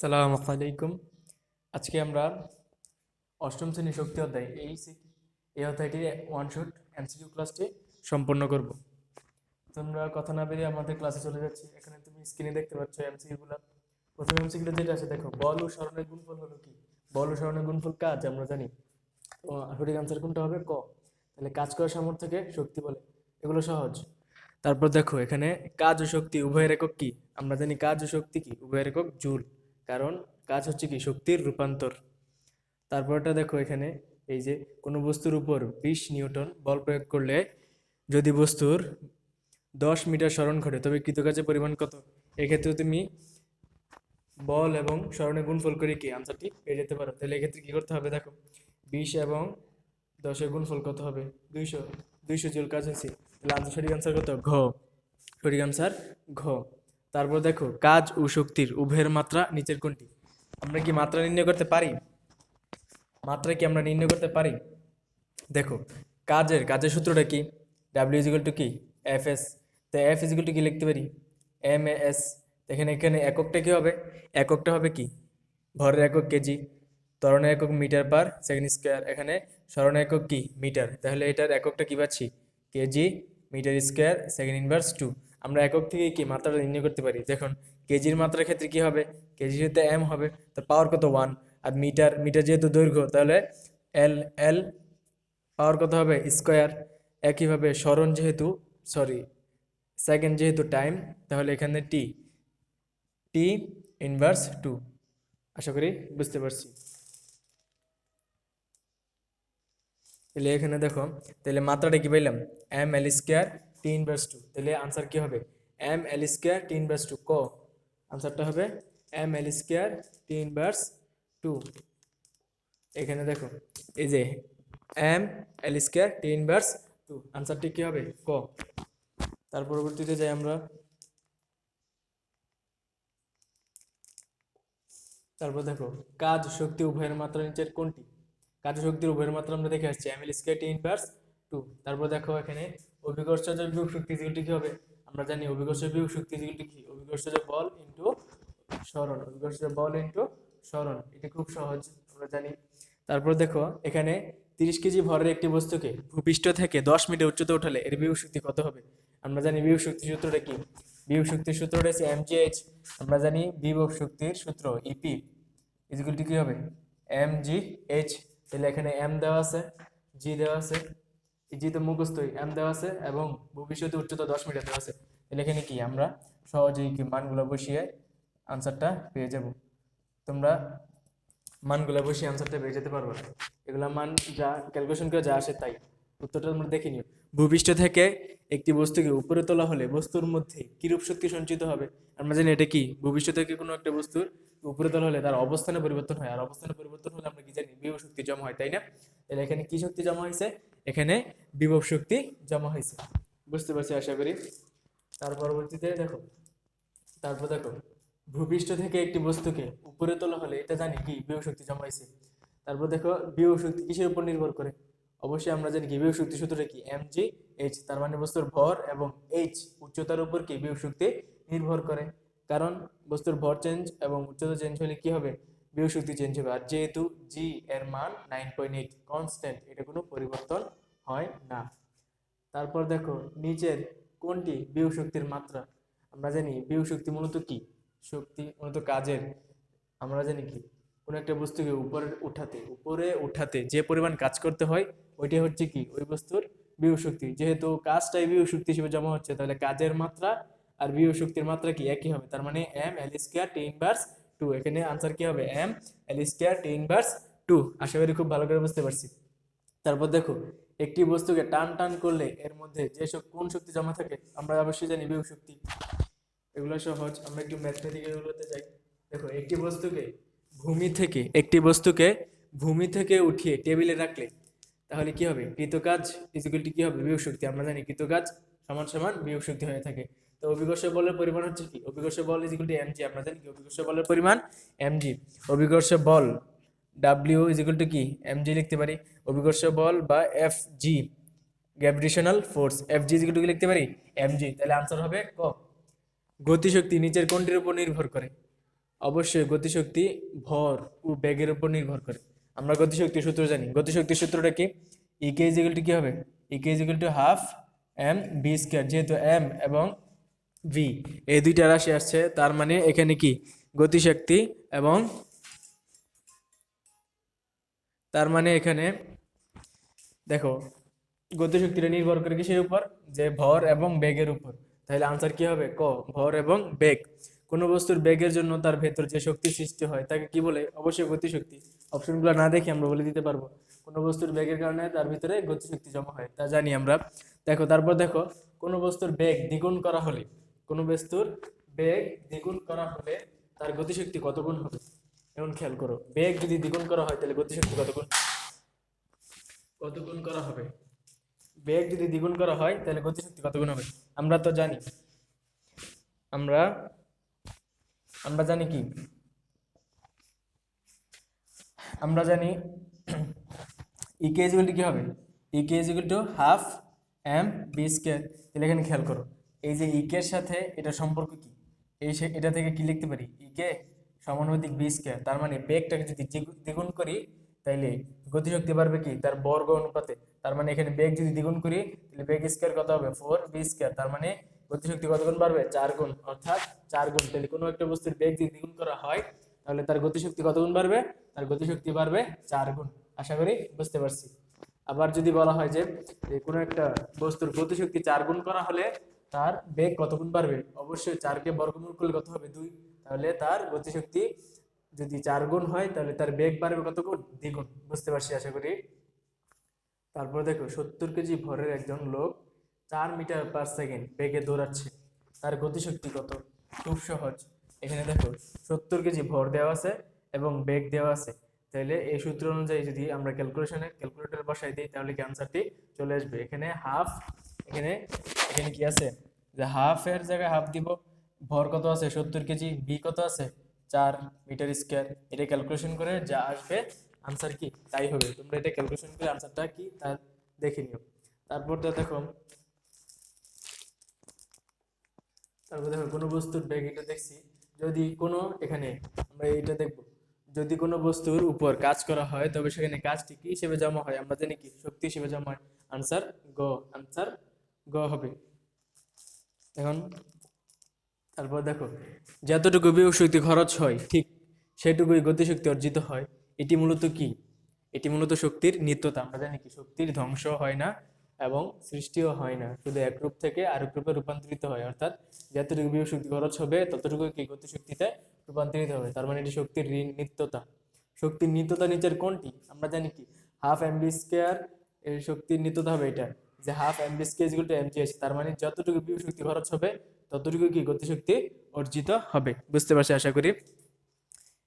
আসসালামু আলাইকুম। আজকে আমরা অষ্টম শ্রেণি শক্তি অধ্যায় এই সি- এই অধ্যায়টির ওয়ান শট এমসিকিউ ক্লাসটি সম্পন্ন করব। তোমরা কথা না বেরিয়ে আমাদের ক্লাসে চলে যাচ্ছি। এখানে তুমি স্ক্রিনে দেখতে পাচ্ছ এমসিকিউগুলো প্রথম এমসিকিউটা যেটা আছে, দেখো, বল ও স্মরণের গুণফল হলো কি? বল ও স্মরণের গুণফল কাজ, আমরা জানি। তো সঠিক আনসার কোনটা হবে? ক। তাহলে কাজ করার সামর্থ্যকে শক্তি বলে। এগুলো সহজ। তারপর দেখো, এখানে কাজ ও শক্তি উভয়ের একক কি? আমরা জানি কাজ ও শক্তি কি? উভয়ের একক জুল। কারণ কাজ হচ্ছে কি? শক্তির রূপান্তর। তারপরটা দেখো এখানে, এই যে কোনো বস্তুর উপর বিশ নিউটন বল প্রয়োগ করলে যদি বস্তুর দশ মিটার স্মরণ ঘটে, তবে কৃতকাজের পরিমাণ কত? এক্ষেত্রে তুমি বল এবং স্মরণে গুণফল করে কি আনসারটি পেয়ে যেতে পারো। তাহলে এক্ষেত্রে কী করতে হবে দেখো, বিশ এবং দশের গুণফল কত হবে? দুইশো দুইশো জুল কাজ হয়েছে। তাহলে আনসার সঠিক আনসার কত? ঘ। সঠিক আনসার ঘ। তারপর দেখো, কাজ ও শক্তির উভয়ের মাত্রা নিচের কোনটি? আমরা কি মাত্রা নির্ণয় করতে পারি? মাত্রা কি আমরা নির্ণয় করতে পারি? দেখো, কাজের কাজের সূত্রটা কি? ডাব্লিউ ইজিক্যাল টু কি? এফ এস তো এফ ইজিক্যাল টু কি লিখতে পারি? এম এস এখানে এখানে এককটা কি হবে? এককটা হবে কি? ভরের একক কেজি ত্বরণের একক মিটার পার সেকেন্ড স্কোয়ার এখানে স্মরণের একক কি? মিটার। তাহলে এটার এককটা কি পাচ্ছি? KG metre square second inverse two আমরা একক থেকে কি মাত্রাটা নির্ণয় করতে পারি? দেখুন, কেজির মাত্রার ক্ষেত্রে কি হবে? ক্ষেত্রে এম হবে তো পাওয়ার কত? ওয়ান আর মিটার মিটার যেহেতু দৈর্ঘ্য, তাহলে এল এল পাওয়ার কত হবে? স্কোয়ার একইভাবে স্মরণ যেহেতু সরি সেকেন্ড যেহেতু টাইম তাহলে এখানে টি টি ইনভার্স টু আশা করি বুঝতে পারছি। তাহলে এখানে দেখো, তাহলে মাত্রাটা কি পাইলাম? M L square T inverse two তাহলে আনসার কি হবে? M L square T inverse two ক? আনসারটা হবে M L square T inverse two এখানে দেখো, এই যে M L square T inverse two আনসারটি কি হবে? ক। তার পরবর্তীতে যাই আমরা। তারপর দেখো, কাজ শক্তি উভয়ের মাত্রা নিচের কোনটি? কাজ শক্তির উভয়ের মাত্রা আমরা দেখে আসছি। M L square T inverse two তারপর দেখো এখানে অভিকর্ষজ বিয়োগ শক্তি ইজিকলটি কি হবে? আমরা জানি অভিকর্ষ বিয়োগ শক্তি ইজিকলটি কি? অভিকর্ষজ বল ইনটু স্মরণ অভিকর্ষজ বল ইনটু স্মরণ এটা খুব সহজ, আমরা জানি। তারপর দেখো, এখানে তিরিশ কেজি ভরের একটি বস্তুকে ভূপৃষ্ঠ থেকে দশ মিটার উচ্চতা উঠালে এর বিয়োগ শক্তি কত হবে? আমরা জানি বিয়োগ শক্তি সূত্রটা কি? বিয়োগ শক্তির সূত্রটা হচ্ছে এমজিএইচ আমরা জানি বিভব শক্তির সূত্র ইপি ইজিকুলটি কি হবে? এম জি এইচ তাহলে এখানে এম দেওয়া আছে জি দেওয়া আছে। জি তো মুখস্থই এম দেওয়া আছে এবং ভবিষ্যতে উচ্চতা দশ মিটার দেওয়া আছে। তাহলে এখানে কি আমরা সহজেই কি মানগুলো বসিয়ে আনসারটা পেয়ে যাব। তোমরা মানগুলো বসিয়ে আনসারটা পেয়ে যেতে পারব না এগুলা মান যা ক্যালকুলেশন করে যা আসে তাই। উত্তরটা আমরা দেখে নিও। ভূপৃষ্ঠ থেকে একটি বস্তুকে উপরে তোলা হলে বস্তুর মধ্যে কিরূপ শক্তি সঞ্চিত হবে? আমরা জানি এটা কি? ভূপৃষ্ঠ থেকে কোনো একটা বস্তুর উপরে তোলা হলে তার অবস্থানে পরিবর্তন হয়। আর অবস্থানে পরিবর্তন হলে আমরা কি জানি? বিভব শক্তি জমা হয়, তাই না? তাহলে এখানে কি শক্তি জমা হয়েছে? এখানে বিভব শক্তি জমা হয়েছে। বুঝতে পারছি আশা করি। তার পরবর্তীতে দেখো তারপর দেখো ভূপৃষ্ঠ থেকে একটি বস্তুকে উপরে তোলা হলে এটা জানি কি? বিভব শক্তি জমা হয়েছে। তারপর দেখো বিভব শক্তি কিসের উপর নির্ভর করে? অবশ্যই আমরা জানি কি বিভব শক্তি সূত্রটা কি? এম জি এইচ তার মানে বস্তুর ভর এবং এইচ উচ্চতার উপর কি বিভব শক্তি নির্ভর করে? কারণ বস্তুর ভর চেঞ্জ এবং উচ্চতা চেঞ্জ হলে কি হবে? বিভব শক্তি চেঞ্জ হবে। আর যেহেতু জি এর মান নাইন পয়েন্ট এইট কনস্ট্যান্ট এটা কোনো পরিবর্তন হয় না। তারপর দেখো, নিচের কোনটি বিভব শক্তির মাত্রা? আমরা জানি বিভব শক্তি মূলত কি? শক্তি মূলত কাজের। আমরা জানি কি? কোনো একটা বস্তুকে উপরে উঠাতে উপরে উঠাতে যে পরিমাণ কাজ করতে হয় ওইটাই হচ্ছে কি? ওই বস্তুর বিভব শক্তি যেহেতু কাজটাই বিভব শক্তি হিসেবে জমা হচ্ছে, তাহলে কাজের মাত্রা আর বিভব শক্তির মাত্রা কি? একই হবে। তার মানে M L square T inverse two এখানে আনসার কি হবে? M L square T inverse two আশা করি খুব ভালো করে বুঝতে পারছি। তারপর দেখো একটি বস্তুকে টান টান করলে এর মধ্যে যেসব কোন শক্তি জমা থাকে, আমরা অবশ্যই জানি বিভব শক্তি। এগুলো সহজ, আমরা একটু ম্যাথমেটিক্যালগুলোতে যাই। দেখো, একটি বস্তুকে ভূমি থেকে, একটি বস্তুকে ভূমি থেকে উঠিয়ে টেবিলে রাখলে, তাহলে কি হবে? কৃতকাজ ইজিক্যালটি কি হবে? বিভব শক্তি। আমরা জানি কৃতকাজ সমান সমান বিভব শক্তি হয়ে থাকে। তো অভিকর্ষ বলের পরিমাণ হচ্ছে কি? অভিকর্ষ বল ইজিক্যালটি এমজি আমরা জানি কি? অভিকর্ষ বলের পরিমাণ এমজি অভিকর্ষ বল ডাব্লিউ ইজিক্যাল টু কি এমজি লিখতে পারি। অভিকর্ষ বল বা F G gravitational force F G equal to লিখতে পারি? এমজি তাহলে আনসার হবে ক? গতিশক্তি নিচের কোনটির উপর নির্ভর করে। অবশ্যই গতিশক্তি ভর ও বেগের উপর নির্ভর করে। আমরা গতিশক্তির সূত্র জানি। গতিশক্তির সূত্রটা কি? ইকে ইজিক্যাল টু কি হবে। EK equal to half M V square যেহেতু এম এবং ভি এই দুইটা রাশি আসছে, তার মানে এখানে কি? গতিশক্তি এবং তার মানে এখানে দেখো, গতিশক্তিটা নির্ভর করে কিসের উপর? যে ভর এবং বেগের উপর। তাহলে আনসার কি হবে? ক, ভর এবং বেগ। কোনো বস্তুর বেগের জন্য তার ভেতর যে শক্তি সৃষ্টি হয়, তাকে কি বলে? অবশ্যই গতিশক্তি। অপশনগুলো না দেখে আমরা বলে দিতে পারব। কোনো বস্তুর বেগের কারণে তার ভিতরে গতিশক্তি জমা হয়, তা জানি আমরা। দেখো, তারপর দেখো, কোনো বস্তুর বেগ দ্বিগুণ করা হলে, কোনো বস্তুর বেগ দ্বিগুণ করা হলে তার গতিশক্তি কত গুণ হবে? এমন খেয়াল করো। বেগ যদি দ্বিগুণ করা হয়, তাহলে গতিশক্তি কত গুণ? কত গুণ করা হবে? বেগ যদি দ্বিগুণ করা হয়, তাহলে গতিশক্তি কত গুণ হবে? আমরা তো জানি। আমরা আমরা জানি কি? আমরা জানি ইকে ইজিক্যাল টু কি হবে? EK equal to half M V square তাহলে এখানে খেয়াল করো। এই যে ইকের সাথে এটা সম্পর্ক কি? এই এটা থেকে কি লিখতে পারি? ইকে সমানুপাতিক বি স্কোয়ার তার মানে বেগটাকে যদি দ্বিগুণ করি, তাইলে গতিশক্তি বাড়বে কি? তার বর্গ অনুপাতে। তার মানে এখানে বেগ যদি দ্বিগুণ করি, তাহলে বেগ স্কোয়ার কত হবে? ফোর বি স্কোয়ার তার মানে গতিশক্তি কত গুণ বাড়বে? চার গুণ। অর্থাৎ চার গুণ। তাহলে কোনো একটা বস্তুর বেগ যদি দ্বিগুণ করা হয়, তাহলে তার গতিশক্তি কত গুণ বাড়বে? তার গতিশক্তি বাড়বে চার গুণ। আশা করি বুঝতে পারছি। আবার যদি বলা হয় যে কোনো একটা বস্তুর গতিশক্তি চার গুণ করা হলে তার বেগ কত গুণ বাড়বে? অবশ্যই চারকে বর্গমূল করলে কত হবে? দুই। তাহলে তার গতিশক্তি যদি চার গুণ হয়, তাহলে তার বেগ বাড়বে কত গুণ? দ্বিগুণ। বুঝতে পারছি আশা করি? তারপর দেখো, সত্তর কেজি ভরের একজন লোক চার মিটার পার সেকেন্ড বেগে দৌড়াচ্ছে। তার গতিশক্তি কত? খুব সহজ। এখানে দেখো, সত্তর কেজি ভর দেওয়া আছে এবং বেগ দেওয়া আছে। তাহলে এই সূত্র অনুযায়ী যদি আমরা ক্যালকুলেশনে ক্যালকুলেটর বসাই দিই, তাহলে কি আনসারটি চলে আসবে। এখানে হাফ এখানে এখানে কি আছে? যে হাফ এর জায়গায় হাফ দিব ভর কত আছে? সত্তর কেজি বি কত আছে? চার মিটার স্কোয়ার। এটা ক্যালকুলেশন করে যা আসবে আনসার কি? তাই হবে। তোমরা এটা ক্যালকুলেশন করে আনসারটা কি? তা দেখে নিও। তারপর দেখো তারপর দেখো কোনো বস্তুর ব্যাগ এটা দেখছি। যদি কোনো, এখানে আমরা এটা দেখব। যদি কোনো বস্তুর উপর কাজ করা হয়, তবে সেখানে কাজটি কি হিসেবে জমা হয়? আমরা জানি কি? শক্তি হিসেবে জমা হয়। আনসার গ আনসার গ হবে। এখন তারপর দেখো, যতটুকু বিয়োগ শক্তি খরচ হয়, ঠিক সেটুকুই গতিশক্তি অর্জিত হয়। এটি মূলত কি? এটি মূলত শক্তির নিত্যতা। আমরা জানি কি, শক্তির ধ্বংস হয় না এবং সৃষ্টিও হয় না। শুধু এক রূপ থেকে আরেক রূপে রূপান্তরিত হয়। অর্থাৎ যতটুকু বিয়োগ শক্তি খরচ হবে ততটুকু কি গতিশক্তিতে রূপান্তরিত হবে। তার মানে এটি শক্তির ঋণ- নিত্যতা। শক্তির নিত্যতা নিচের কোনটি? আমরা জানি কি, হাফ এম বি স্কোয়ার এই শক্তির নিত্যতা হবে এটা। যে half M V square equal to M G তার মানে যতটুকু বিয়োগ শক্তি খরচ হবে ততটুকু কি গতিশক্তি অর্জিত হবে? বুঝতে পারছি, আশা করি।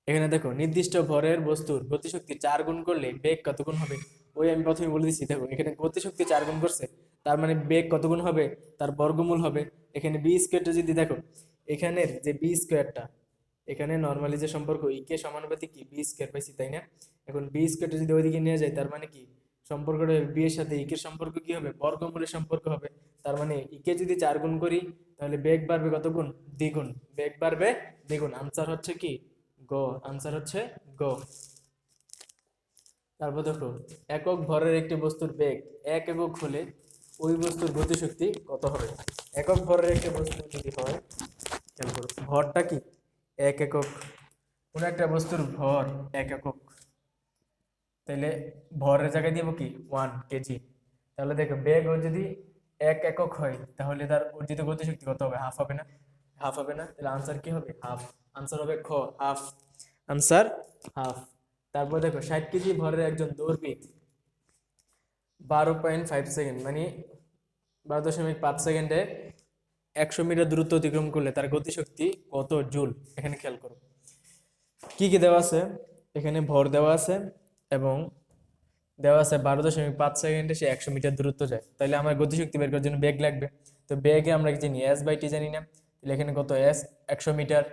এখানে দেখো, নির্দিষ্ট ভরের বস্তুর গতিশক্তি চার গুণ করলে বেগ কত গুণ হবে? ওই আমি প্রথমে বলে দিচ্ছি, দেখো, এখানে গতিশক্তি চার গুণ করছে, তার মানে বেগ কত গুণ হবে? তার বর্গমূল হবে। এখানে বি স্কোয়ারটা যদি দেখো, এখানের যে বি স্কোয়ারটা এখানে নর্মালি যে সম্পর্ক ইকে সমানুপাতিক কি? বি স্কোয়ার পাইছি, তাই না? এখন বি স্কোয়ারটা যদি ওইদিকে নিয়ে যায় তার মানে কি? সম্পর্কটা বি এর সাথে ইকের সম্পর্ক কি হবে? বর্গমূলের সম্পর্ক হবে। তার মানে ইকে যদি চার গুণ করি, তাহলে বেগ বাড়বে কত গুণ? দ্বিগুণ। বেগ বাড়বে দ্বিগুণ। আনসার হচ্ছে কি? গ আনসার হচ্ছে গ তারপর দেখো, একক ভরের একটি বস্তুর বেগ এক একক হলে ওই বস্তুর গতিশক্তি কত হবে? একক ভরের একটি বস্তু যদি হয় ভরটা কি? এক একক। কোনো একটা বস্তুর ভর এক একক। তাহলে ভরের জায়গায় দিব কি? ওয়ান কেজি তাহলে দেখো বেগ ও যদি এক একক হয় তাহলে তার অর্জিত গতিশক্তি কত হবে? হাফ হবে না? হাফ হবে না? তাহলে আনসার কি হবে? হাফ আনসার হবে খ হাফ আনসার হাফ তারপর দেখো ষাট কেজি ভরের একজন দৌড়বিদ বারো পয়েন্ট ফাইভ সেকেন্ড মানে বারো দশমিক পাঁচ সেকেন্ডে একশো মিটার দূরত্ব অতিক্রম করলে তার গতিশক্তি কত জুল? এখানে খেয়াল করো। কি কি দেওয়া আছে? এখানে ভর দেওয়া আছে। এবং দেওয়া আছে বারো দশমিক পাঁচ সেকেন্ডে সে একশো মিটার দূরত্ব যায়। তাহলে আমার গতিশক্তি বের করার জন্য বেগ লাগবে। তো বেগে আমরা কি জানি? এস বাই টি জানি না। তাহলে এখানে কত? এস একশো মিটার।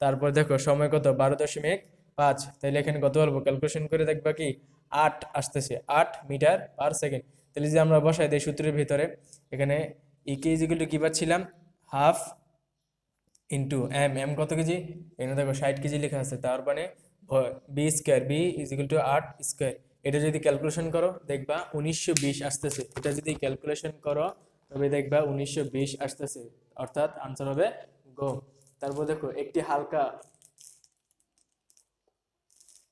তারপর দেখো, সময় কত? বারো দশমিক পাঁচ। তাহলে এখানে কত বলব? ক্যালকুলেশন করে দেখবা কি? আট আসতেছে। আট মিটার পার সেকেন্ড তাহলে যে আমরা বসাই দিই সূত্রের ভিতরে, এখানে ইকে ইজিক্যাল টু কি পাচ্ছিলাম? হাফ ইন্টু এম এম কত কেজি? এখানে দেখো ষাট কেজি লেখা আছে। তার মানে V square V is equal to আট স্কোয়ার এটা যদি ক্যালকুলেশন করো, দেখবা উনিশশো বিশ আসতেছে। এটা যদি ক্যালকুলেশন করো, তবে দেখবা উনিশশো বিশ আসতেছে। অর্থাৎ আনসার হবে গো তারপর দেখো, একটি হালকা,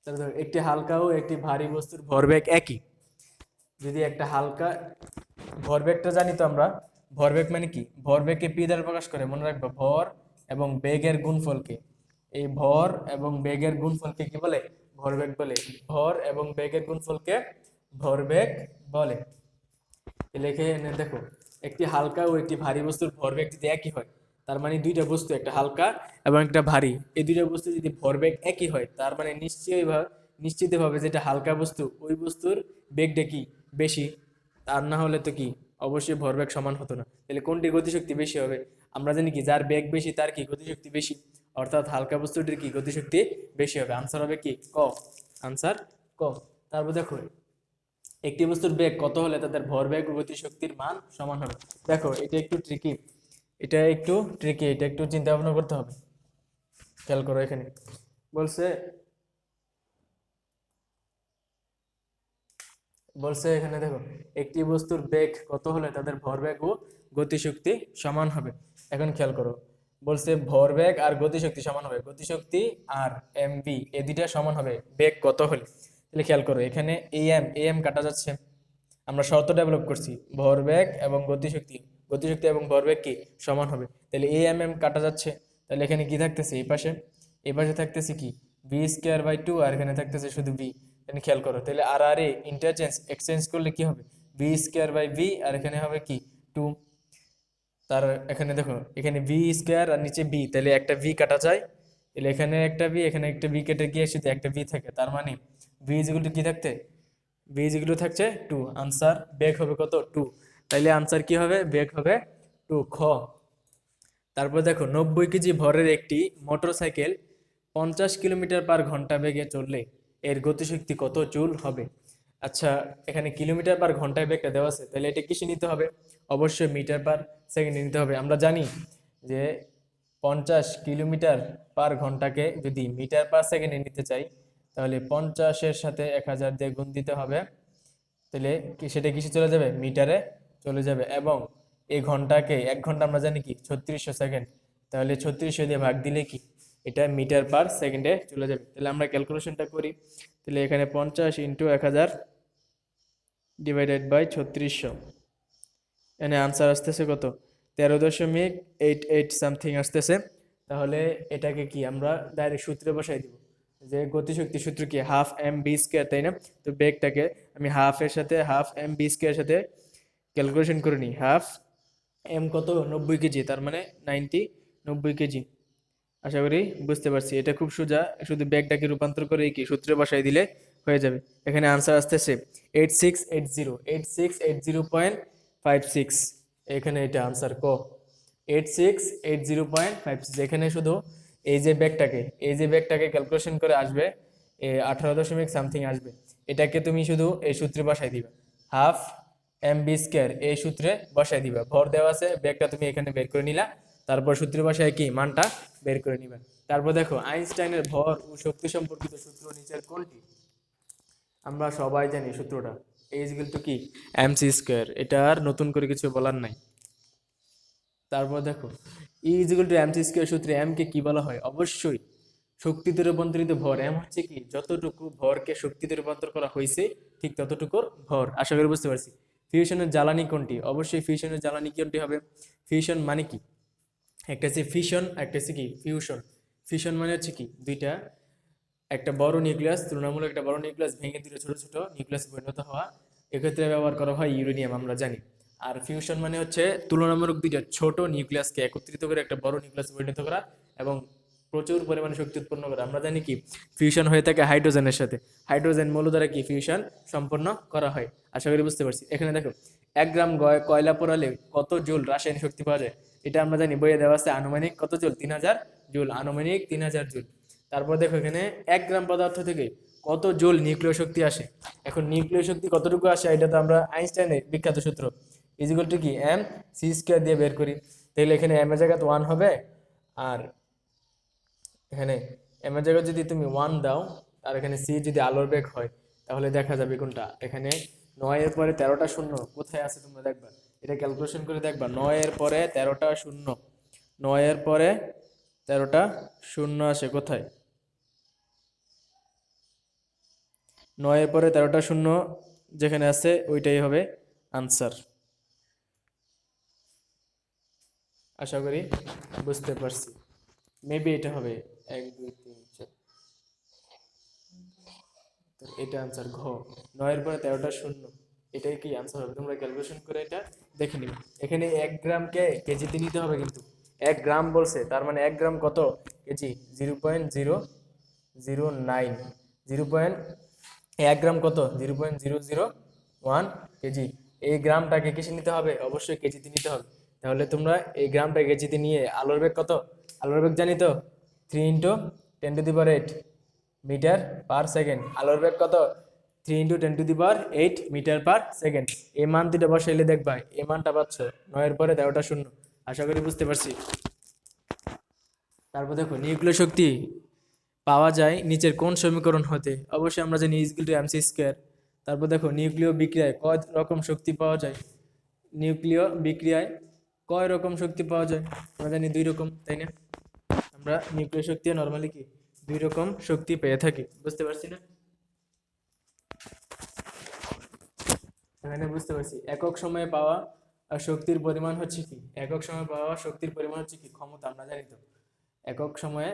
তারপর একটি হালকা ও একটি ভারী বস্তুর ভরবেগ একই। যদি একটা হালকা, ভরবেগটা জানি তো আমরা? ভরবেগ মানে কি? ভরবেগকে পি দ্বারা প্রকাশ করে, মনে রাখবে, ভর এবং বেগের গুণফলকে। এই ভর এবং বেগের গুণফলকে কি বলে? ভরবেগ বলে। ভর এবং বেগের গুণফলকে ভরবেগ বলে। লেখে এনে দেখো, একটি হালকা ও একটি ভারী বস্তুর ভরবেগ যদি একই হয়, তার মানে দুইটা বস্তু, একটা হালকা এবং একটা ভারী। এই দুইটা বস্তু যদি ভরবেগ একই হয়, তার মানে নিশ্চয়ই ভাবে নিশ্চিতভাবে যেটা হালকা বস্তু, ওই বস্তুর বেগটা কি? বেশি। তার না হলে তো কি? অবশ্যই ভরবেগ সমান হতো না। তাহলে কোনটির গতিশক্তি বেশি হবে? আমরা জানি কি, যার বেগ বেশি, তার কি গতিশক্তি বেশি? অর্থাৎ হালকা বস্তুটির কি গতিশক্তি বেশি হবে? আনসার হবে কি? ক। আনসার ক। তারপর দেখো, একটি বস্তুর বেগ কত হলে তাদের ভরবেগ ও গতিশক্তির মান সমান হবে? দেখো, এটা একটু ট্রিকি এটা একটু ট্রিকি এটা একটু চিন্তা ভাবনা করতে হবে। খেয়াল করো এখানে। বলছে বলছে এখানে দেখো, একটি বস্তুর বেগ কত হলে তাদের ভর ভরবেগ ও গতিশক্তি সমান হবে? এখন খেয়াল করো। বলছে ভরবেগ আর গতিশক্তি সমান হবে। গতিশক্তি আর এম বি এ দুইটা সমান হবে। বেগ কত হলে? তাহলে খেয়াল করো, এখানে এ এম এ এম কাটা যাচ্ছে। আমরা শর্ত ডেভেলপ করছি ভরবেগ এবং গতিশক্তি। গতিশক্তি এবং ভরবেগ কি? সমান হবে। তাহলে এ এম এম কাটা যাচ্ছে। তাহলে এখানে কি থাকতেছে? এই পাশে। এই পাশে থাকতেছে কি? বি স্কোয়ার বাই টু আর এখানে থাকতেছে শুধু বি এখানে খেয়াল করো, তাহলে আর আর এ ইন্টারচেঞ্জ এক্সচেঞ্জ করলে কি হবে? বি স্কোয়ার বাই বি আর এখানে হবে কি? টু তার এখানে দেখো, এখানে ভি স্কোয়ার আর নিচে বি তাহলে একটা ভি কাটা যায়, তাহলে এখানে একটা ভি এখানে একটা ভি কেটে গিয়ে শুধু একটা ভি থাকে, তার মানে ভি যেগুলো কি থাকতে? যেগুলো থাকছে টু আনসার বেগ হবে কত? টু তাইলে আনসার কি হবে? বেগ হবে টু খ। তারপর দেখো, নব্বই কেজি ভরের একটি মোটরসাইকেল পঞ্চাশ কিলোমিটার পার ঘণ্টা বেগে চললে এর গতিশক্তি কত জুল হবে? আচ্ছা এখানে কিলোমিটার পার ঘন্টায় বেগটা দেওয়া আছে, তাহলে এটা কিসে নিতে হবে? অবশ্যই মিটার পার সেকেন্ডে নিতে হবে। আমরা জানি যে পঞ্চাশ কিলোমিটার পার ঘন্টাকে যদি মিটার পার সেকেন্ডে নিতে চাই, তাহলে পঞ্চাশের সাথে এক হাজার দিয়ে গুণ দিতে হবে। তাহলে সেটা কিসে চলে যাবে? মিটারে চলে যাবে। এবং এই ঘন্টাকে, এক ঘণ্টা আমরা জানি কি? ছত্রিশশো সেকেন্ড তাহলে ছত্রিশশো দিয়ে ভাগ দিলে কি? এটা মিটার পার সেকেন্ডে চলে যাবে। তাহলে আমরা ক্যালকুলেশনটা করি। তাহলে এখানে পঞ্চাশ ইন্টু এক হাজার ডিভাইডেড বাই ছত্রিশশো। এখানে আনসার আসতেছে কত? তেরো দশমিক এইট এইট সামথিং আসতেছে। তাহলে এটাকে কি আমরা ডাইরেক্ট সূত্রে বসাই দিব। যে গতিশক্তি সূত্র কি? হাফ এম বি স্কোয়ার তাই না? তো বেগটাকে আমি হাফের সাথে হাফ এম বি স্কোয়ার সাথে ক্যালকুলেশন করে নিই। হাফ এম কত? নব্বই কেজি, তার মানে নাইনটি নব্বই কেজি। আশা করি বুঝতে পারছি। এটা খুব সোজা, শুধু ব্যাগটাকে রূপান্তর করে কি? সূত্রে বসাই দিলে হয়ে যাবে। এখানে আনসার আসতেছে eight six eight zero eight six eight zero point five six এখানে এটা আনসার ক। Eight six eight zero point five six এখানে শুধু এই যে ব্যাগটাকে, এই যে ব্যাগটাকে ক্যালকুলেশন করে আসবে আঠারো দশমিক সামথিং আসবে। এটাকে তুমি শুধু এই সূত্রে বসাই দিবে। হাফ এম বি স্কোয়ার এই সূত্রে বসাই দিবা। ভর দেওয়া আছে, ব্যাগটা তুমি এখানে বের করে নিলা। তারপর সূত্রে বসায় কি? মানটা বের করে নিবা। তারপর দেখো, আইনস্টাইনের ভর ও শক্তি সম্পর্কিত সূত্র নিচের কোনটি? আমরা সবাই জানি সূত্রটা। ইকুয়াল টু কি? এম সি স্কোয়ার এটা আর নতুন করে কিছু বলার নাই। তারপর দেখো E equal to M C square সূত্রে এম কে বলা হয়? অবশ্যই শক্তিতে রূপান্তরিত ভর। এম হচ্ছে কি? যতটুকু ভরকে শক্তিতে রূপান্তর করা হয়েছে, ঠিক ততটুকুর ভর। আশা করি বুঝতে পারছি। ফিউশনের জ্বালানি কোনটি? অবশ্যই ফিউশনের জ্বালানি কোনটি হবে? ফিউশন মানে কি? একটা হচ্ছে ফিশন একটা হচ্ছে কি? ফিউশন ফিশন মানে হচ্ছে কি? দুইটা, একটা বড় নিউক্লিয়াস তুলনামূলক একটা বড় নিউক্লিয়াস ভেঙে দুটো ছোট ছোট নিউক্লিয়াসে পরিণত হওয়া এক্ষেত্রে ব্যবহার করা হয় ইউরেনিয়াম, আমরা জানি। আর ফিউশন মানে হচ্ছে তুলনামূলক দুইটা, ছোট নিউক্লিয়াসকে একত্রিত করে একটা বড় নিউক্লিয়াস পরিণত করা এবং প্রচুর পরিমাণে শক্তি উৎপন্ন করা। আমরা জানি কি ফিউশন হয়ে থাকে হাইড্রোজেনের সাথে। হাইড্রোজেন মৌল দ্বারা কি ফিউশন সম্পন্ন করা হয়? আশা করি বুঝতে পারছি। এখানে দেখো, এক গ্রাম গয় কয়লা পোড়ালে কত জুল রাসায়নিক শক্তি পাওয়া যায়? এটা আমরা জানি, বইয়ে দেওয়া আছে আনুমানিক কত জুল? তিন হাজার জুল। আনুমানিক তিন হাজার জুল। তারপর দেখো এখানে এক গ্রাম পদার্থ থেকে কত জুল নিউক্লিয় শক্তি আসে? এখন নিউক্লিয় শক্তি কতটুকু আসে এটা তো আমরা আইনস্টাইনের বিখ্যাত সূত্র। ইজিকল টু কি? এম সি স্কোয়ার দিয়ে বের করি। তাহলে এখানে এম এর জায়গাতে ওয়ান হবে। আর এখানে এম এর জায়গায় যদি তুমি ওয়ান দাও, আর এখানে সি যদি আলোর বেগ হয়, তাহলে দেখা যাবে কোনটা? এখানে নয়ের পরে তেরোটা শূন্য। কোথায় আছে তোমরা দেখবা? এটা ক্যালকুলেশন করে দেখবা। নয়ের পরে তেরোটা শূন্য। নয়ের পরে তেরোটা শূন্য আসে। কোথায়? নয়ের পরে তেরোটা শূন্য যেখানে আছে, ওইটাই হবে আনসার আশা করি বুঝতে পারছি। মেবি এটা হবে এক, দুই, তিন, চার। এটা আনসার ঘ। নয়ের পরে তেরোটা শূন্য। এটাই কি আনসার হবে? তোমরা ক্যালকুলেশন করে এটা দেখে নিবে। এখানে এক গ্রামকে কেজিতে নিতে হবে কিন্তু। এক গ্রাম বলছে, তার মানে এক গ্রাম কত? KG? Zero point zero zero nine zero point এক গ্রাম কত? Zero point zero zero one KG. এই গ্রামটাকে কিসে নিতে হবে? অবশ্যই কেজিতে নিতে হবে। তাহলে তোমরা এই গ্রামটা কেজিতে নিয়ে আলোর বেগ কত? আলোর বেগ জানি তো? Three into ten to the power eight metre per second আলোর বেগ কত? Three into ten to the power eight metre per second এই মান দুটো বসাইলে দেখবা, এই মানটা পাচ্ছ নয়ের পরে তেরোটা শূন্য। আশা করি বুঝতে পারছি। তারপর দেখো, নিউক্লিয় শক্তি পাওয়া যায় নিচের কোন সমীকরণ হতে? অবশ্যই আমরা জানি ইজগুল টু এমসি স্কোয়ার তারপর দেখো, নিউক্লিয় বিক্রিয়ায় কয় রকম শক্তি পাওয়া যায়? নিউক্লিয় বিক্রিয়ায় কয় রকম শক্তি পাওয়া যায়? আমরা জানি দুই রকম, তাই না? আমরা নিউক্লিয় শক্তি নর্মালি কি? দুই রকম শক্তি পেয়ে থাকি, বুঝতে পারছি না? এখানে বুঝতে পারছি। একক সময়ে পাওয়া শক্তির পরিমাণ হচ্ছে কি? একক সময়ে পাওয়া শক্তির পরিমাণ হচ্ছে কি? ক্ষমতা, আমরা জানি তো। একক সময়ে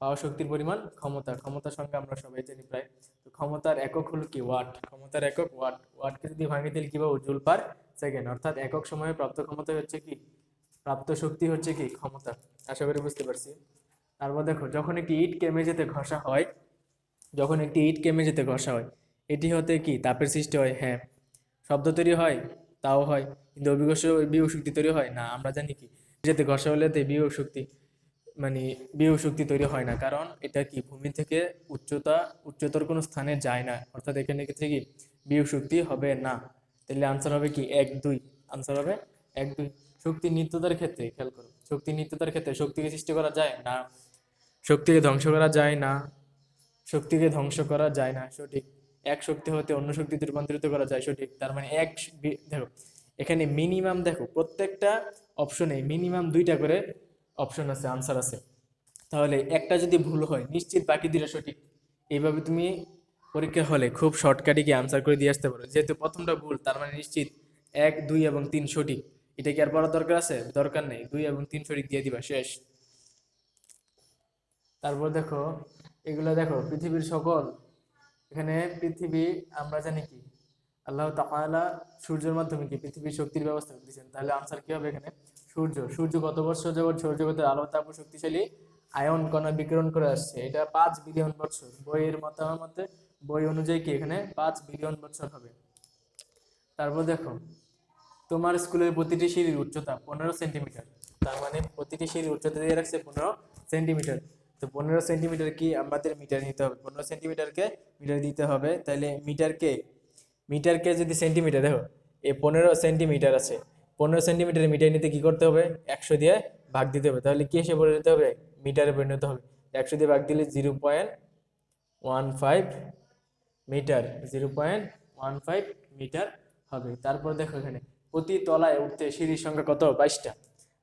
পাওয়া শক্তির পরিমাণ ক্ষমতা। ক্ষমতার সংখ্যা আমরা সবাই জানি প্রায়। তো ক্ষমতার একক হলো কি? ওয়াট। ক্ষমতার একক ওয়াট। ওয়াটকে যদি ভাঙে দিলে কি পাবো? Joule per second. অর্থাৎ একক সময়ে প্রাপ্ত ক্ষমতা হচ্ছে কি? প্রাপ্ত শক্তি হচ্ছে কি? ক্ষমতা। আশা করি বুঝতে পারছি। তারপর দেখো, যখন একটি ইট কেমে যেতে ঘষা হয়, যখন একটি ইটকে যেতে ঘষা হয়, এটি হতে কি? তাপের সৃষ্টি হয়? হ্যাঁ। শব্দ তৈরি হয়? তাও হয়। কিন্তু অভিঘর্ষ বিয়োগ শক্তি তৈরি হয়? না। আমরা জানি কি? মেঝেতে ঘষা হলে বিয়োগ শক্তি। মানে বিয়োগ শক্তি তৈরি হয় না। কারণ এটা কি? ভূমি থেকে উচ্চতা, উচ্চতর কোনো স্থানে যায় না। অর্থাৎ এখানে ক্ষেত্রে কি? বিয়োগ শক্তি হবে না। তাহলে আনসার হবে কি? এক, দুই। আনসার হবে এক, দুই। শক্তি নিত্যতার ক্ষেত্রে, খেয়াল করো। শক্তি নিত্যতার ক্ষেত্রে শক্তিকে সৃষ্টি করা যায় না। শক্তিকে ধ্বংস করা যায় না। শক্তিকে ধ্বংস করা যায় না। সঠিক। এক শক্তি হতে অন্য শক্তিতে রূপান্তরিত করা যায়। সঠিক। তার মানে এক দেখো, এখানে মিনিমাম দেখো, প্রত্যেকটা অপশনে মিনিমাম দুইটা করে অপশন আছে আনসার আছে। তাহলে একটা যদি ভুল হয়, নিশ্চিত বাকি দুটো সঠিক। এইভাবে তুমি পরীক্ষা হলে খুব শর্টকাটে গিয়ে আনসার করে দিয়ে আসতে পারো। যেহেতু প্রথমটা ভুল, তার মানে নিশ্চিত এক, দুই এবং তিন সঠিক। এটা কি আর পড়ার দরকার আছে? দরকার নেই। দুই এবং তিন সঠিক দিয়ে দিবা, শেষ। তারপর দেখো, এগুলো দেখো, পৃথিবীর সকল, এখানে পৃথিবী আমরা জানি কি? আল্লাহ তাআলা সূর্যের মাধ্যমে কি? পৃথিবীর শক্তির ব্যবস্থা দিয়েছেন। তাহলে আনসার কি হবে এখানে? সূর্য সূর্য কত বছর যাবত সৌরজগতের আলো তাপ শক্তিশালী, আয়ন কণা বিকিরণ করে আসছে। এটা পাঁচ বিলিয়ন বছর। বইয়ের মতামত, বই অনুযায়ী কি এখানে পাঁচ বিলিয়ন বছর হবে? তারপর দেখো, তোমার স্কুলের প্রতিটি সিঁড়ির উচ্চতা পনেরো সেন্টিমিটার। তার মানে প্রতিটি সিঁড়ির উচ্চতা দিয়ে রাখছে পনেরো সেন্টিমিটার। তো পনেরো সেন্টিমিটার কি আমাদের মিটার নিতে হবে? পনেরো সেন্টিমিটারকে মিটার দিতে হবে। তাহলে মিটারকে মিটারকে যদি সেন্টিমিটার, দেখো এই পনেরো সেন্টিমিটার আছে। পনেরো সেন্টিমিটার মিটার নিতে কি করতে হবে? একশো দিয়ে ভাগ দিতে হবে। তাহলে কি এসে পরিণত হবে? মিটারে পরিণত হবে। একশো দিয়ে ভাগ দিলে zero point one five metre, zero point one five metre হবে। তারপর দেখো এখানে, প্রতি তলায় উঠতে সিঁড়ির সংখ্যা কত? বাইশটা।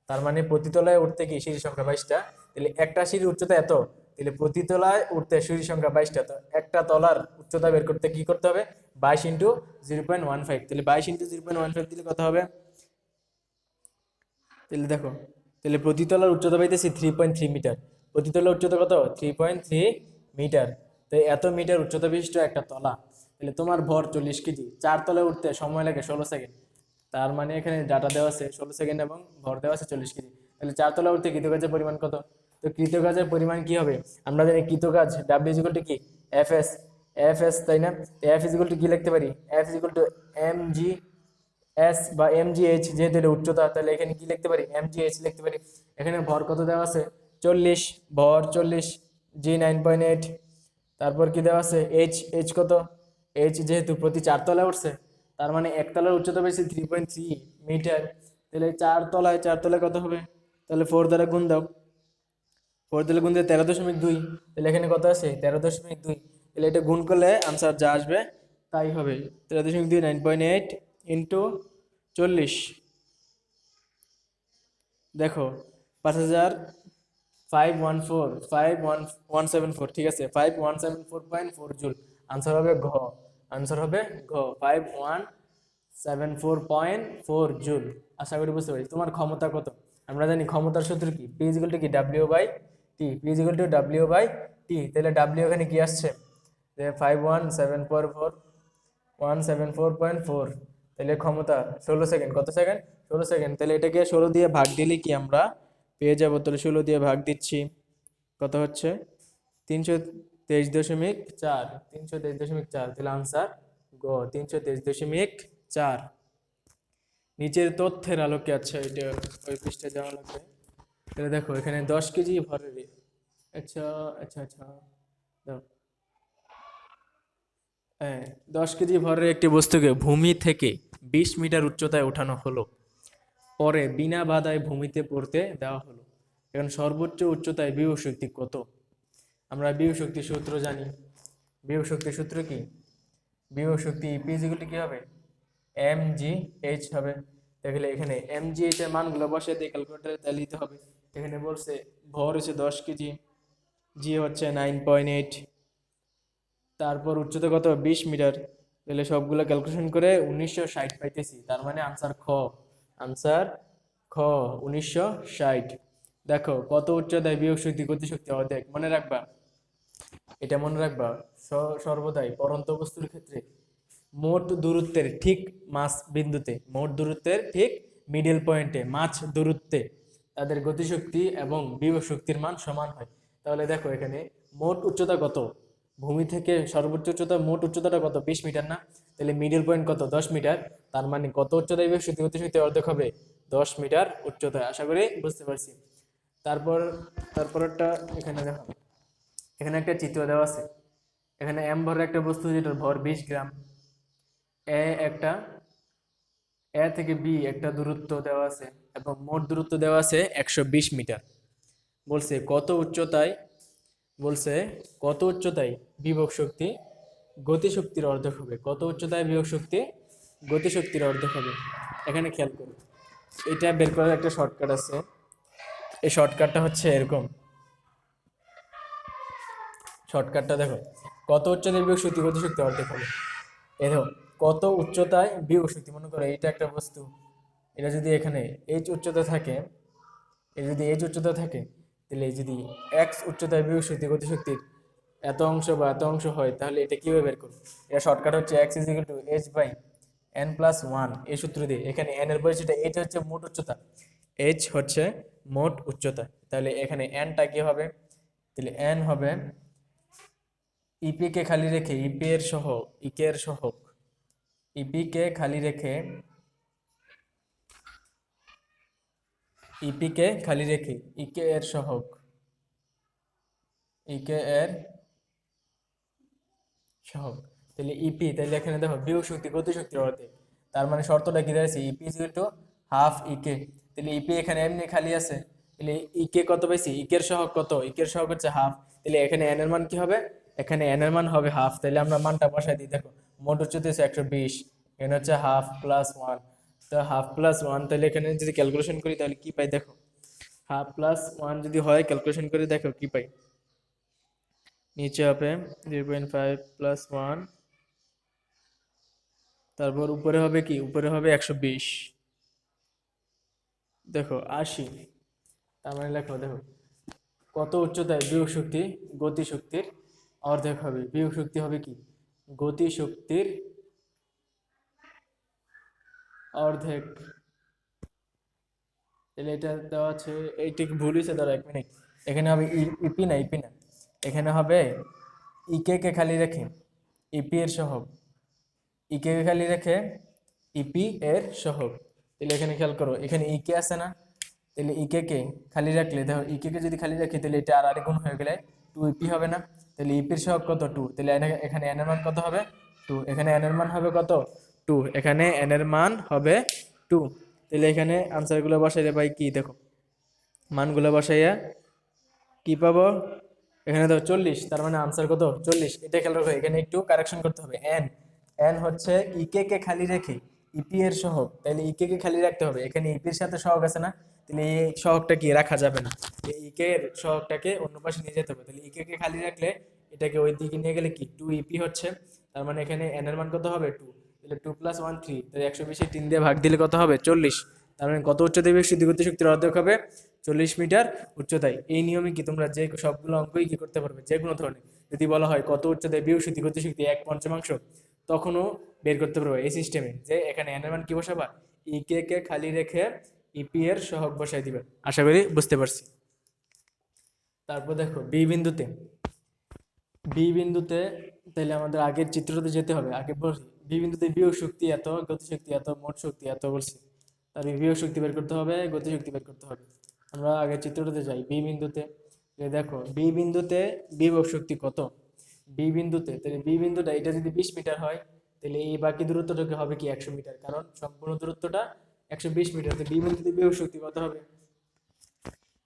তার মানে প্রতি তলায় উঠতে কি? সিঁড়ির সংখ্যা বাইশটা। তাহলে একটা সিঁড়ির উচ্চতা এত। তাহলে প্রতি তলায় উঠতে সিঁড়ির সংখ্যা বাইশটা। তো একটা তলার উচ্চতা বের করতে কি করতে হবে? বাইশ into zero point one five. তাহলে বাইশ into zero point one five দিলে কত হবে? তাহলে দেখো, তাহলে প্রতিতলার উচ্চতা পাইতেছি থ্রি পয়েন্ট থ্রি মিটার প্রতিতলার উচ্চতা কত? থ্রি পয়েন্ট থ্রি মিটার তো এত মিটার উচ্চতা বিশিষ্ট একটা তলা। তাহলে তোমার ভর চল্লিশ কেজি। চার তলায় উঠতে সময় লাগে ষোলো সেকেন্ড তার মানে এখানে ডাটা দেওয়া আছে ষোলো সেকেন্ড এবং ভর দেওয়া আছে চল্লিশ কেজি। তাহলে চার তলা উঠতে কৃতকাজের পরিমাণ কত? তো কৃতকাজের পরিমাণ কি হবে? আমরা জানি কৃতকাজ ডাব্লিউ ইজিকল টু কি? এফ এস এফ এস তাই না? এফ ইজিকল টু কি লিখতে পারি? F equal to M G S বা এম জি এইচ যেহেতু এটা উচ্চতা, তাহলে এখানে কি লিখতে পারি? এম জি এইচ লিখতে পারি। এখানে ভর কত দেওয়া আছে? চল্লিশ, ভর চল্লিশ জি নাইন পয়েন্ট এইট তারপর কি দেওয়া আছে? এইচ এইচ কত? এইচ যেহেতু প্রতি চার তলায় উঠছে, তার মানে একতলার উচ্চতা বেশি থ্রি পয়েন্ট থ্রি মিটার তাহলে চার তলায় চার তলায় কত হবে? তাহলে ফোর দ্বারা গুণ দাও। ফোর দিলে গুণ দিয়ে তেরো দশমিক দুই, তাহলে এখানে কত আছে? তেরো দশমিক দুই, তাহলে এটা গুণ করলে আনসার যা আসবে তাই হবে। তেরো দশমিক দুই নাইন পয়েন্ট এইট ইন্টু চল্লিশ। দেখো, পাঁচ হাজার five one four five one one seven four ঠিক আছে? Five one seven four point four joule. Answer হবে ঘ। আনসার হবে ঘ। Five one seven four point four joule. আশা করি বুঝতে পারছি। তোমার ক্ষমতা কত? আমরা জানি ক্ষমতার সূত্র কি? পি ইজিক্যাল টু কি? W by T P equal to W by T তাহলে ডাব্লিউ এখানে কি আসছে? যে five one seven four four one seven four point four তাহলে ক্ষমতা ষোলো সেকেন্ড কত সেকেন্ড ষোলো সেকেন্ড তাহলে এটাকে ষোলো দিয়ে ভাগ দিলে কি আমরা পেয়ে যাব? তাহলে ষোলো দিয়ে ভাগ দিচ্ছি, কত হচ্ছে? তিনশো তেইশ দশমিক চার, তিনশো তেইশ দশমিক চার, তাহলে আনসার গ, তিনশো তেইশ দশমিক চার। নিচের তথ্যের আলোকে আচ্ছা এটা ওই পৃষ্ঠে যাওয়া লাগবে। তাহলে দেখো, এখানে দশ কেজি ভরের আচ্ছা আচ্ছা আচ্ছা হ্যাঁ দশ কেজি ভরের একটি বস্তুকে ভূমি থেকে বিশ মিটার উচ্চতায় ওঠানো হলো। পরে বিনা বাধায় ভূমিতে পড়তে দেওয়া হলো। এখন সর্বোচ্চ উচ্চতায় বিভব শক্তি কত? আমরা বিভব শক্তি সূত্র জানি। বিভব শক্তির সূত্র কি? বিভব শক্তি পিজিগুলি কি হবে? এম জি এইচ হবে। দেখলে এখানে এম জি এইচ এর মানগুলো বসে দিয়ে ক্যালকুলেটারে তাহলে দিতে হবে। এখানে বলছে ভর হচ্ছে দশ কেজি জি হচ্ছে নাইন পয়েন্ট এইট তারপর উচ্চতা কত? বিশ মিটার। তাহলে সবগুলো ক্যালকুলেশন করে উনিশশো ষাট পাইতেছি। তার মানে আনসার খ। আনসার খ, উনিশশো ষাট। দেখো, কত উচ্চতায় বিয়োগ শক্তি গতিশক্তি অর্ধেক। মনে রাখবা, এটা মনে রাখবা সর্বদাই পরন্ত বস্তুর ক্ষেত্রে মোট দূরত্বের ঠিক মাছ বিন্দুতে, মোট দূরত্বের ঠিক মিডল পয়েন্টে মাছ দূরত্বে তাদের গতিশক্তি এবং বিভব শক্তির মান সমান হয়। তাহলে দেখো এখানে মোট উচ্চতা কত? ভূমি থেকে সর্বোচ্চ উচ্চতা, মোট উচ্চতাটা কত? বিশ মিটার না? তাহলে মিডল পয়েন্ট কত? দশ মিটার। তার মানে কত উচ্চতায় বিভব শক্তি গতিশক্তি অর্ধেক হবে? দশ মিটার উচ্চতায়। আশা করি বুঝতে পারছি। তারপর তারপরটা এখানে দেখো। এখানে একটা চিত্র দেওয়া আছে। এখানে এম ভরের একটা বস্তু যেটার ভর বিশ গ্রাম। এ একটা এ থেকে বি একটা দূরত্ব দেওয়া আছে এবং মোট দূরত্ব দেওয়া আছে একশো বিশ মিটার। বলছে কত উচ্চতায় বলছে, কত উচ্চতায় বিভব শক্তি গতিশক্তির অর্ধেক হবে? কত উচ্চতায় বিভব শক্তি গতিশক্তির অর্ধেক হবে? এখানে খেয়াল করুন এটা বের করার একটা শর্টকাট আছে। এই শর্টকাটটা হচ্ছে এরকম। শর্টকাটটা দেখো। কত উচ্চতায় বিয়োগ শক্তি গতিশক্তি অর্ধেক হবে? এ দেখো, কত উচ্চতায় বিয়োগ শক্তি, মনে করো এইটা একটা বস্তু। এটা যদি এখানে এইচ উচ্চতা থাকে, এটা যদি এইচ উচ্চতা থাকে তাহলে যদি এক্স উচ্চতায় বিয়োগ শক্তি গতিশক্তির এত অংশ বা এত অংশ হয়, তাহলে এটা কীভাবে বের করব? এটা শর্টকাট হচ্ছে X is equal to H by N plus one এই সূত্র দিয়ে। এখানে এন এর পরিচয়টা এইচ হচ্ছে মোট উচ্চতা। এইচ হচ্ছে মোট উচ্চতা। তাহলে এখানে এনটা কী হবে? তাহলে এন হবে ইপিকে খালি রেখে ইপি এর সহ ইকে এর সহক ইপি কে খালি রেখে ইপি কে খালি রেখে, ইকে এর সহক। ইকে এর সহক। তাহলে ইপি, তাহলে এখানে দেখো, বিয়োগ শক্তি, গতি শক্তির অর্ধেক। তার মানে শর্তটা কি দাঁড়াচ্ছে EP is to half EK. তাহলে ইপি এখানে এমনি খালি আছে। তাহলে ইকে কত পাইছি? ইকের সহক কত? ইকের সহক হচ্ছে হাফ তাহলে এখানে এন এর মান কি হবে? এখানে এন এর মান হবে হাফ তাহলে আমরা মানটা বসাই দিই। দেখো, মোট হচ্ছে একশো বিশ। এখানে হচ্ছে হাফ প্লাস ওয়ান তো হাফ প্লাস ওয়ান তাহলে এখানে যদি ক্যালকুলেশন করি তাহলে কি পাই দেখো? হাফ প্লাস ওয়ান যদি হয় ক্যালকুলেশন করে দেখো কি পাই? নিচে হবে zero point five plus one তারপর উপরে হবে কি? উপরে হবে একশো বিশ। দেখো, আশি। তার মানে লেখো, দেখো, কত উচ্চতায় বিয়োগ শক্তি গতি শক্তির অর্ধেক হবে। বিয়োগ শক্তি হবে কি? গতি শক্তির অর্ধেক। তাহলে এটা দেওয়া আছে, এইটা ভুল হয়েছে? ধরো এক মিনিট। এখানে হবে ইপি না ইপি না। এখানে হবে ইকে কে খালি রেখে ইপি এর সহগ। ইকে কে খালি রেখে ইপি এর সহগ। তাহলে এখানে খেয়াল করো, এখানে ইকে আছে না? তাহলে ইকে কে খালি রাখলে দেখো ইকে কে যদি খালি রাখি, তাহলে এটা আর আরেক গুণ হয়ে গেলে টু ইপি হবে না। তাহলে ইপির সহগ কত? টু তাহলে এখানে এন এর মান কত হবে? টু এখানে এন এর মান হবে কত? টু এখানে এন এর মান হবে টু তাহলে এখানে আনসারগুলো বসাইলে পাই কি, দেখো। মানগুলো বসাইয়া কি পাবো? এখানে তো চল্লিশ, তার মানে আনসার কত? চল্লিশ। এটা খেয়াল রাখো, এখানে একটু কারেকশন করতে হবে। এন এন হচ্ছে ইকে কে খালি রেখে ইপি এর সহগ। তাহলে ইকে কে খালি রাখতে হবে। এখানে ইপির সাথে সহগ আছে না? তাহলে এই সহগটা কি? রাখা যাবে না। ইকে এর সহগটাকে অন্য পাশে নিয়ে যেতে হবে। তাহলে ইকে কে খালি রাখলে এটাকে ওই দিকে নিয়ে গেলে কি? টু ইপি হচ্ছে। তার মানে এখানে এন এর মান কত হবে? টু তাহলে টু প্লাস ওয়ান থ্রি তাহলে একশো বিশে তিন দিয়ে ভাগ দিলে কত হবে? চল্লিশ। তার মানে কত উচ্চতায় বেশি দ্বিগতি শক্তির অর্ধেক হবে। চল্লিশ মিটার উচ্চতায়। এই নিয়মে কি তোমরা যে সবগুলো অঙ্কই কি করতে পারবে? যে কোনো ধরনের। যদি বলা হয় কত উচ্চতায় বিউশক্তি শক্তি এক পঞ্চমাংশ, তখনও বের করতে পারবে এই সিস্টেমে যে এখানে এন এর মান কি বসাবা? ইকে কে খালি রেখে ইপি এর সহগ বসাই দিবে। আশা করি বুঝতে পারছি। তারপর দেখো বি বিন্দুতে। বি বিন্দুতে তাহলে আমাদের আগের চিত্রতে যেতে হবে। আগে বলছি বি বিন্দুতে বিয়োগ শক্তি এত গতিশক্তি এত, মোট শক্তি এত বলছি, তার বিয়োগ শক্তি বের করতে হবে গতিশক্তি বের করতে হবে। আমরা আগের চিত্রটাতে যাই, বি বিন্দুতে দেখো, বি বিন্দুতে বিভব শক্তি কত? বি বিন্দুতে, তাহলে বি বিন্দুটা, এটা যদি বিশ মিটার হয়, তাহলে এই বাকি দূরত্বটাকে হবে কি একশো মিটার? কারণ সম্পূর্ণ দূরত্বটা একশো বিশ মিটার তো বি বিন্দুতে বিভব শক্তি কত হবে?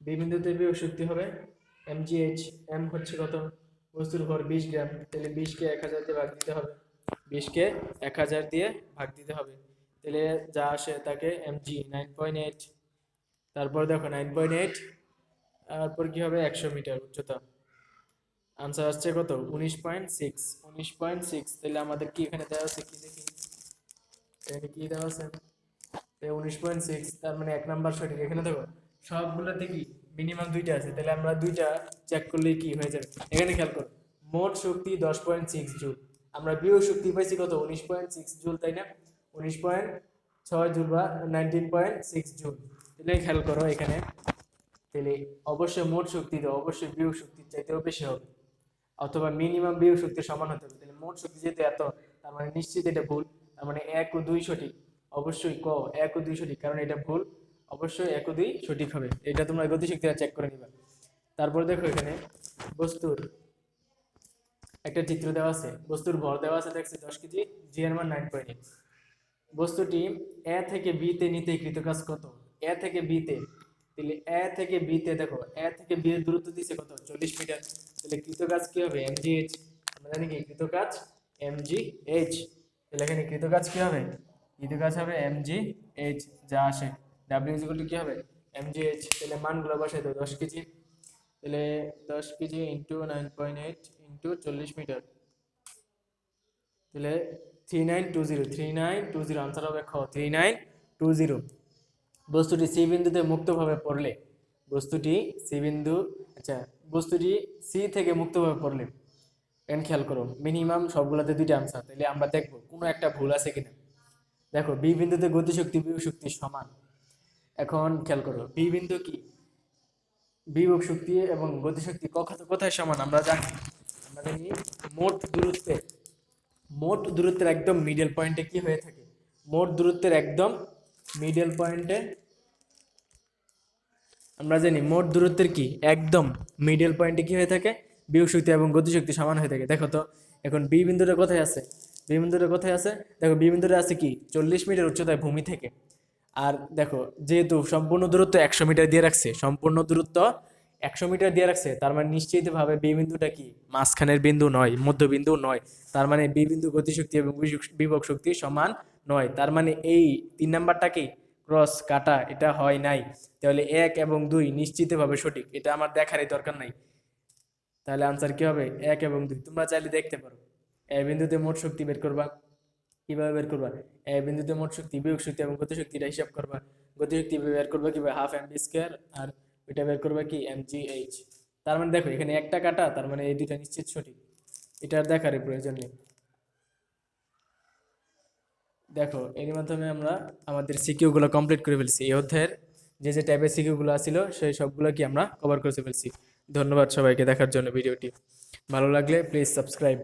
বি বিন্দুতে বিভব শক্তি হবে এম জি এইচ এম হচ্ছে কত? বস্তুর ভর বিশ গ্রাম, তাহলে বিশকে এক হাজার দিয়ে ভাগ দিতে হবে। বিশকে এক হাজার দিয়ে ভাগ দিতে হবে। তাহলে যা আসে তাকে M G nine point eight তারপর দেখো নাইন পয়েন্ট এইট তারপর কি হবে? একশো মিটার উচ্চতা। আনসার আসছে কত? উনিশ পয়েন্ট সিক্স উনিশ পয়েন্ট সিক্স তাহলে আমাদের কি এখানে দেওয়া আছে? কি দেখি? এখানে দেওয়া আছে? উনিশ পয়েন্ট সিক্স তার মানে এক নাম্বার সঠিক। এখানে দেখো, সবগুলোতে কি? মিনিমাম দুইটা আছে। তাহলে আমরা দুইটা চেক করলেই কি হয়ে যাবে? এখানে খেয়াল করো, মোট শক্তি দশ পয়েন্ট সিক্স জুল আমরা বিও শক্তি পাইছি কত? উনিশ পয়েন্ট সিক্স জুল, তাই না? উনিশ পয়েন্ট ছয় জুল বা নাইনটিন পয়েন্ট সিক্স জুল। তাহলে খেয়াল করো এখানে। তাহলে অবশ্যই মোট শক্তি তো অবশ্যই বিয়োগ শক্তির চাইতেও বেশি হবে। অথবা মিনিমাম বিয়োগ শক্তির সমান হতে হবে। তাহলে মোট শক্তি যেহেতু এত, তার মানে নিশ্চিত এটা ভুল। তার মানে এক ও দুই সঠিক। অবশ্যই ক, এক ও দুই সঠিক, কারণ এটা ভুল। অবশ্যই এক ও দুই সঠিক হবে। এটা তোমরা গতিশক্তিটা চেক করে নিবা। তারপর দেখো এখানে, বস্তুর একটা চিত্র দেওয়া আছে, বস্তুর ভর দেওয়া আছে দেখছি দশ কেজি জি এর মান নাইন পয়েন্ট বস্তুটি এ থেকে বি তে নিতে কৃত কাজ কত? এ থেকে বি তে, তাহলে এ থেকে বি তে দেখো এ থেকে বি এর দূরত্ব দিছে কত? চল্লিশ মিটার। তাহলে কৃত কাজ কি হবে? এম জি এইচ আমরা জানি কি? কৃত কাজ এম জি এইচ তাহলে এখানে কৃত কাজ কি হবে? কৃত কাজ হবে এম জি এইচ যা আসে। ডাব্লিউ ইজিকল কি হবে? এম জি এইচ তাহলে মানগুলো বসাই দাও, দশ কেজি। তাহলে দশ KG into nine point eight into চল্লিশ মিটার। তাহলে three nine two zero three nine two zero answer হবে খ থ্রি নাইন টু জিরো বস্তুটি সি বিন্দুতে মুক্তভাবে পড়লে, বস্তুটি সি বিন্দু আচ্ছা বস্তুটি সি থেকে মুক্তভাবে পড়লে খেয়াল করো মিনিমাম সবগুলোতে আনসার তাহলে আমরা দেখব কোনো একটা ভুল আছে কিনা। দেখো বি বিন্দুতে গতিশক্তি বিভব শক্তি সমান। এখন খেয়াল করো বি বিন্দু কি? বিভব শক্তি এবং গতিশক্তি কখন কোথায় সমান আমরা জানি আমরা জানি মোট দূরত্বে মোট দূরত্বের একদম মিডল পয়েন্টে কি হয়ে থাকে? মোট দূরত্বের একদম মিডল পয়েন্টে আমরা জানি মোট দূরত্বের কি? একদম মিডল পয়েন্টে কি হয়ে থাকে? বিয়োগ শক্তি এবং গতিশক্তি সমান হয়ে থাকে। দেখো তো, এখন বি বিন্দুটা কোথায় আছে? বি বিন্দুটা কোথায় আছে? দেখো বি বিন্দুটা আছে কি? চল্লিশ মিটার উচ্চতায় ভূমি থেকে। আর দেখো, যেহেতু সম্পূর্ণ দূরত্ব একশো মিটার দিয়ে রাখছে, সম্পূর্ণ দূরত্ব একশো মিটার দিয়ে রাখছে, তার মানে নিশ্চিতভাবে বি বিন্দুটা কি? মাঝখানের বিন্দু নয়, মধ্যবিন্দু নয়, তার মানে বি বিন্দু গতিশক্তি এবং বিভব শক্তি সমান নয়, তার মানে এই তিন নাম্বারটা কি? ক্রস, কাটা, এটা হয় নাই। তাহলে এক এবং দুই নিশ্চিতভাবে সঠিক, এটা আমার দেখারই দরকার নাই। তাহলে আনসার কি হবে? এক এবং দুই, তোমরা চাইলে দেখতে পারো। এ বিন্দুতে মোট শক্তি বের করবা। কীভাবে বের করবা? এ বিন্দুতে মোট শক্তি, বিয়োগ শক্তি এবং গতিশক্তিটা হিসাব করবা। গতিশক্তি বের করবা কীভাবে? হাফ এম বি স্কোয়ার আর ওইটা বের করবে কি? এম জি এইচ তার মানে দেখো, এখানে একটা কাটা, তার মানে এই দুইটা নিশ্চিত সঠিক। এটার দেখারই প্রয়োজন নেই। দেখো এর মাধ্যমে আমরা আমাদের সিকিউগুলো কমপ্লিট করে ফেলছি। এই অধ্যায়ের যে যে টাইপের সিকিউগুলো ছিল সেই সবগুলো কি আমরা কভার করে ফেলছি। ধন্যবাদ সবাইকে দেখার জন্য ভিডিওটি। ভালো লাগলে প্লিজ সাবস্ক্রাইব